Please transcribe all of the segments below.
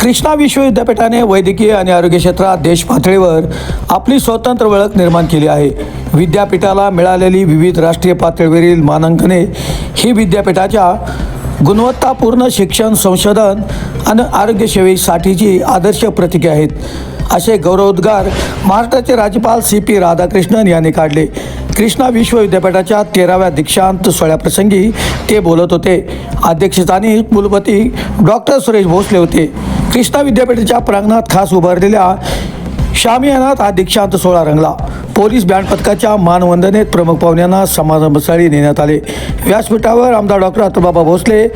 कृष्णा विश्वविद्यापीठाने वैद्यकीय आणि आरोग्य क्षेत्रात देश पातळीवर आपली स्वतंत्र ओळख निर्माण केली आहे. विद्यापीठाला मिळालेली विविध राष्ट्रीय पातळीवरील मानांकने ही विद्यापीठाच्या गुणवत्तापूर्ण शिक्षण संशोधन आणि आरोग्यसेवेसाठीची आदर्श प्रतीके आहेत. असे गौरवोद्गार महाराष्ट्राचे राज्यपाल सी पी राधाकृष्णन यांनी काढले. कृष्णा विश्वविद्यापीठाच्या तेराव्या दीक्षांत सोहळ्याप्रसंगी ते बोलत होते. अध्यक्षस्थानी कुलपती डॉक्टर सुरेश भोसले होते. कृष्णा विद्यापीठाच्या प्रांगणात खास उभारलेल्या शामियानात हा दीक्षांत सोहळा रंगला. पोलीस बँड पथकाच्या मानवंदनेत प्रमुख पाहुण्यांना समारंभस्थळी नेण्यात आले. व्यासपीठावर आमदार डॉक्टर अतुबाबा भोसले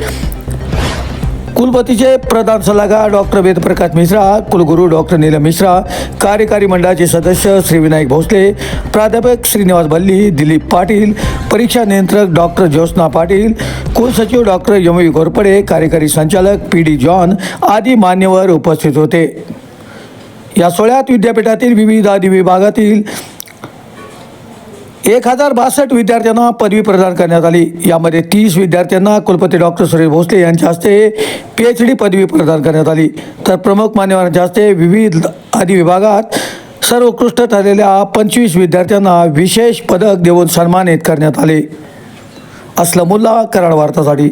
कुलपतीचे प्रधान सल्लागार डॉक्टर वेदप्रकाश मिश्रा कुलगुरू डॉक्टर नीलम मिश्रा कार्यकारी मंडळाचे सदस्य श्री विनायक भोसले प्राध्यापक श्रीनिवास बल्ली दिलीप पाटील परीक्षा नियंत्रक डॉक्टर ज्योत्ना पाटील कुलसचिव डॉक्टर यमवी घोरपडे कार्यकारी संचालक पी डी जॉन आदी मान्यवर उपस्थित होते. या सोहळ्यात विद्यापीठातील विविध आदी विभागातील एक हजार बासष्ट विद्यार्थ्यांना पदवी प्रदान करण्यात आली. यामध्ये तीस विद्यार्थ्यांना कुलपती डॉक्टर सुरेश भोसले यांच्या हस्ते पी एच डी पदवी प्रदान करण्यात आली. तर प्रमुख मान्यवरांच्या हस्ते विविध आदी विभागात सर्वोत्कृष्ट ठरलेल्या पंचवीस विद्यार्थ्यांना विशेष पदक देऊन सन्मानित करण्यात आले. असलमुल्ला कराड वार्तासाठी.